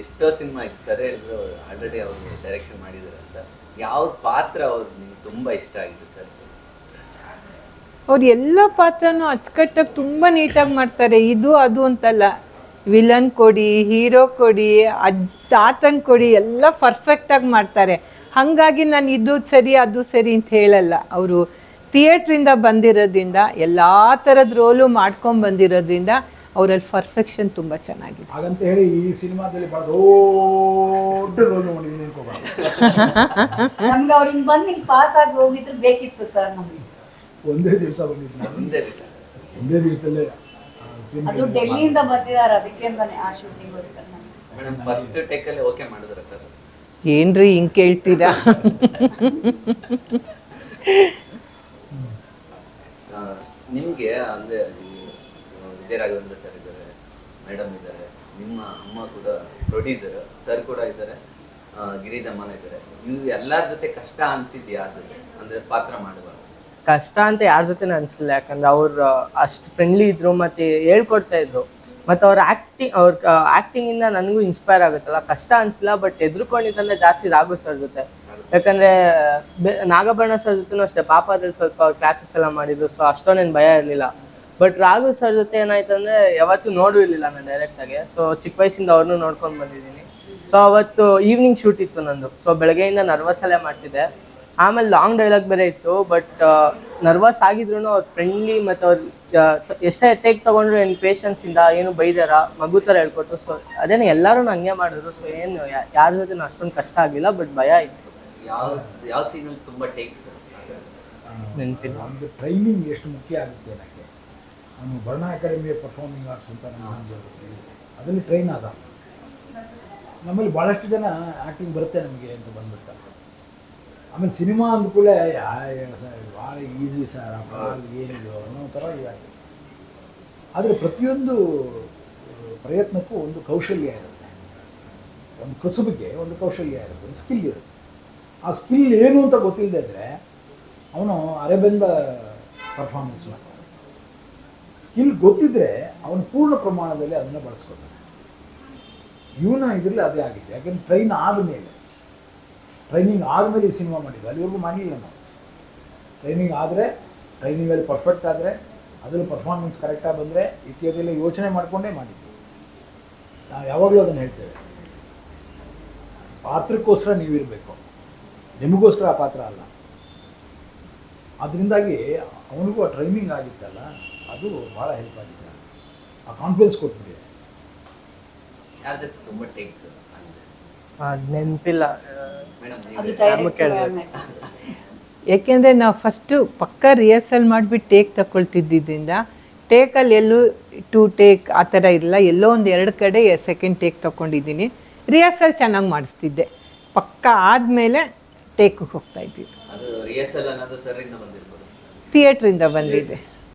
ಎಷ್ಟೋ cinema sir ಹೇಳಿದ್ರು already ಅವ್ರಿಗೆ ಡೈರೆಕ್ಷನ್ ಮಾಡಿದ್ರು ಅಂತ. ಯಾವ ಪಾತ್ರ ಅವ್ರು ನಿಮ್ಗೆ ತುಂಬಾ ಇಷ್ಟ ಆಗಿದೆ ಸರ್? ಅವ್ರು ಎಲ್ಲ ಪಾತ್ರನೂ ಅಚ್ಚುಕಟ್ಟಾಗಿ ತುಂಬ ನೀಟಾಗಿ ಮಾಡ್ತಾರೆ. ಇದು, ಅದು ಅಂತಲ್ಲ. ವಿಲನ್ ಕೊಡಿ, ಹೀರೋ ಕೊಡಿ, ಅದ್, ತಾತನ್ ಕೊಡಿ ಎಲ್ಲ ಪರ್ಫೆಕ್ಟಾಗಿ ಮಾಡ್ತಾರೆ. ಹಾಗಾಗಿ ನಾನು ಇದು ಸರಿ, ಅದು ಸರಿ ಅಂತ ಹೇಳಲ್ಲ. ಅವರು ಥಿಯೇಟ್ರಿಂದ ಬಂದಿರೋದ್ರಿಂದ, ಎಲ್ಲ ಥರದ ರೋಲು ಮಾಡ್ಕೊಂಡು ಬಂದಿರೋದ್ರಿಂದ ಅವರಲ್ಲಿ ಪರ್ಫೆಕ್ಷನ್ ತುಂಬ ಚೆನ್ನಾಗಿದೆ. ಹಾಗಂತ ಹೇಳಿ ಈ ಸಿನಿಮಾದಲ್ಲಿ ಬಹಳ ದೊಡ್ಡ ರೋಲ್ ನಮ್ಗೆ ಅವ್ರು ಹಿಂಗ್ ಬಂದು ಹಿಂಗೆ ಪಾಸ್ ಆಗಿ ಹೋಗಿದ್ರು ಬೇಕಿತ್ತು ಸರ್ ನಮಗೆ. ಒಂದೇ ದಿವಸ ಬಂದಿದ್ದು. ರೀ ಸರ್ ಒಂದೇ ದಿವಸದಲ್ಲೇ ಅದು ಡೆಲ್ಲಿಯಿಂದ ಬಂದಿದ್ದಾರೆ ಅದಕ್ಕೆ ಅಂತಾನೆ ಆ ಶೂಟಿಂಗ್ಗೋಸ್ಕರ ಮೇಡಮ್ ಫಸ್ಟ್ ಟೇಕಲ್ಲಿ ಓಕೆ ಮಾಡಿದ್ರ ಸರ್ ಏನ್ರಿ ಹಿಂಗೆ ಕೇಳ್ತೀರಾ? ನಿಮಗೆ ಅಂದರೆ ವಿಜಯ ರಾಘವೇಂದ್ರ ಸರ್ ಇದ್ದಾರೆ ಮೇಡಮ್ ಇದ್ದಾರೆ, ನಿಮ್ಮ ಅಮ್ಮ ಕೂಡ ಪ್ರೊಡ್ಯೂಸರ್ ಸರ್ ಕೂಡ ಇದ್ದಾರೆ ಗಿರಿಜಮ್ಮನ ಇದ್ದಾರೆ. ನೀವು ಎಲ್ಲರ ಜೊತೆ ಕಷ್ಟ ಅನ್ಸಿದ್ಯಾ ಅದು? ಅಂದ್ರೆ ಪಾತ್ರ ಮಾಡುವ? ಕಷ್ಟ ಅಂತ ಯಾರ ಜೊತೆ ಅನ್ಸಲಿಲ್ಲ ಯಾಕಂದ್ರೆ ಅವ್ರು ಅಷ್ಟು ಫ್ರೆಂಡ್ಲಿ ಇದ್ರು ಮತ್ತೆ ಹೇಳ್ಕೊಡ್ತಾ ಇದ್ರು. ಮತ್ತೆ ಅವ್ರ ಆಕ್ಟಿಂಗ್ ಅವ್ರ ಆಕ್ಟಿಂಗ್ ಇಂದ ನನಗೂ ಇನ್ಸ್ಪೈರ್ ಆಗುತ್ತಲ್ಲ. ಕಷ್ಟ ಅನ್ಸಿಲ್ಲ ಬಟ್ ಎದ್ರುಕೊಂಡಿದ್ದಂದ್ರೆ ಜಾಸ್ತಿ ರಾಘು ಸರ್ ಜೊತೆ. ಯಾಕಂದ್ರೆ ನಾಗಭರಣ ಸರ್ ಜೊತೆನೂ ಅಷ್ಟೇ, ಪಾಪದಲ್ಲಿ ಸ್ವಲ್ಪ ಅವ್ರ ಕ್ಲಾಸಸ್ ಎಲ್ಲ ಮಾಡಿದ್ರು ಸೊ ಅಷ್ಟೊಂದೇನು ಭಯ ಇರಲಿಲ್ಲ. ಬಟ್ ರಾಘು ಸರ್ ಜೊತೆ ಏನಾಯ್ತು ಅಂದ್ರೆ ಯಾವತ್ತೂ ನೋಡೂ ಇರ್ಲಿಲ್ಲ ನಾನು ಡೈರೆಕ್ಟ್ ಆಗಿ. ಸೊ ಚಿಕ್ಕ ವಯಸ್ಸಿಂದ ಅವ್ರನ್ನೂ ನೋಡ್ಕೊಂಡ್ ಬಂದಿದ್ದೀನಿ. ಸೊ ಅವತ್ತು ಈವ್ನಿಂಗ್ ಶೂಟ್ ಇತ್ತು ನಂದು. ಸೊ ಬೆಳಗ್ಗೆಯಿಂದ ನರ್ವಸ್ ಅಲ್ಲೇ ಮಾಡ್ತಿದ್ದೆ. ಆಮೇಲೆ ಲಾಂಗ್ ಡೈಲಾಗ್ ಬೇರೆ ಇತ್ತು ಬಟ್ ನರ್ವಸ್ ಆಗಿದ್ರು ಅವ್ರು ಫ್ರೆಂಡ್ಲಿ ಮತ್ತೆ ಅವ್ರ ಎಷ್ಟೇ ಟೇಕ್ ತಗೊಂಡ್ರು ಏನು ಪೇಷನ್ಸ್ ಇಂದ ಏನು ಬೈದಾರ ಮಗು ಥರ ಹೇಳ್ಕೊಟ್ಟು ಸೊ ಅದೇನು ಎಲ್ಲರೂ ಹಂಗೆ ಮಾಡಿದ್ರು. ಸೊ ಏನು ಯಾರ ಜೊತೆ ಅಷ್ಟೊಂದು ಕಷ್ಟ ಆಗಿಲ್ಲ ಬಟ್ ಭಯ ಇತ್ತು. ಯಾವ ಯಾವ ಸೀನಲ್ಲಿ ತುಂಬಾ ಟೇಕ್ಸ್ ನೆನಪಿಲ್ಲ ಟ್ರೈನಿಂಗ್ ಎಷ್ಟು ಮುಖ್ಯ ಆಗುತ್ತೆ? ನನಗೆ ನಾನು ವರ್ಣ ಅಕಾಡೆಮಿ ಪರ್ಫಾರ್ಮಿಂಗ್ ಆರ್ಟ್ಸ್ ಅಂತ ನಾನು ಅದರಲ್ಲಿ ಟ್ರೈನ್ ಆದ. ನಮ್ಮಲ್ಲಿ ಭಾಳಷ್ಟು ಜನ ಆ್ಯಕ್ಟಿಂಗ್ ಬರುತ್ತೆ ನಮಗೆ ಅಂತ ಬಂದ್ಬಿಡ್ತಾರೆ. ಆಮೇಲೆ ಸಿನಿಮಾ ಅಂದ್ಕೂಡ ಭಾಳ ಈಸಿ ಸರ್ ಏನಿದು ಅನ್ನೋ ಥರ ಇದಾಗಿದೆ. ಆದರೆ ಪ್ರತಿಯೊಂದು ಪ್ರಯತ್ನಕ್ಕೂ ಒಂದು ಕೌಶಲ್ಯ ಇರುತ್ತೆ. ಒಂದು ಕಸುಬಿಗೆ ಒಂದು ಕೌಶಲ್ಯ ಇರುತ್ತೆ ಒಂದು ಸ್ಕಿಲ್ ಇರುತ್ತೆ. ಆ ಸ್ಕಿಲ್ ಏನು ಅಂತ ಗೊತ್ತಿಲ್ಲದೆ ಇದ್ದರೆ ಅವನು ಅರೆಬೆಂದ ಪರ್ಫಾರ್ಮೆನ್ಸ್ ಮಾಡ್ತಾನೆ. ಸ್ಕಿಲ್ ಗೊತ್ತಿದ್ರೆ ಅವನು ಪೂರ್ಣ ಪ್ರಮಾಣದಲ್ಲಿ ಅದನ್ನು ಬಳಸ್ಕೊತಾನೆ ಇವನ ಇದರಲ್ಲಿ ಅದೇ ಆಗಿದೆ. ಯಾಕಂದ್ರೆ ಟ್ರೈನ್ ಆದಮೇಲೆ ಟ್ರೈನಿಂಗ್ ಆದಮೇಲೆ ಈ ಸಿನಿಮಾ ಮಾಡಿದ್ವಿ ಅಲ್ಲಿವರೆಗೂ ಮಾಡಿಲ್ಲ ನಾವು. ಟ್ರೈನಿಂಗ್ ಆದರೆ ಟ್ರೈನಿಂಗಲ್ಲಿ ಪರ್ಫೆಕ್ಟ್ ಆದರೆ, ಅದರಲ್ಲಿ ಪರ್ಫಾರ್ಮೆನ್ಸ್ ಕರೆಕ್ಟಾಗಿ ಬಂದರೆ ಇತ್ಯಾದಿಯೆಲ್ಲ ಯೋಚನೆ ಮಾಡಿಕೊಂಡೇ ಮಾಡಿದ್ವಿ ನಾವು ಯಾವಾಗಲೂ ಅದನ್ನು ಹೇಳ್ತೇವೆ. ಪಾತ್ರಕ್ಕೋಸ್ಕರ ನೀವಿರಬೇಕು ನಿಮಗೋಸ್ಕರ ಆ ಪಾತ್ರ ಅಲ್ಲ. ಅದರಿಂದಾಗಿ ಅವನಿಗೂ ಆ ಟ್ರೈನಿಂಗ್ ಆಗಿತ್ತಲ್ಲ. ಅದು ಭಾಳ ಹೆಲ್ಪ್ ಆಗಿದೆ. ಆ ಕಾನ್ಫಿಡೆನ್ಸ್ ತುಂಬಾ ಅದು ನೆನಪಿಲ್ಲ. ಯಾಕೆಂದರೆ ನಾವು ಫಸ್ಟು ಪಕ್ಕ ರಿಹರ್ಸಲ್ ಮಾಡಿಬಿಟ್ಟು ಟೇಕ್ ತಗೊಳ್ತಿದ್ದಿದ್ದರಿಂದ ಟೇಕಲ್ಲಿ ಎಲ್ಲೂ ಟೂ ಟೇಕ್ ಆ ಥರ ಇಲ್ಲ ಎಲ್ಲೋ ಒಂದು ಎರಡು ಕಡೆ ಸೆಕೆಂಡ್ ಟೇಕ್ ತಗೊಂಡಿದ್ದೀನಿ ರಿಹರ್ಸಲ್ ಚೆನ್ನಾಗಿ ಮಾಡಿಸ್ತಿದ್ದೆ. ಪಕ್ಕ ಆದಮೇಲೆ ಟೇಕಿಗೆ ಹೋಗ್ತಾ ಇದ್ದಿದ್ದು. ಥಿಯೇಟ್ರಿಂದ ಬಂದಿದೆ.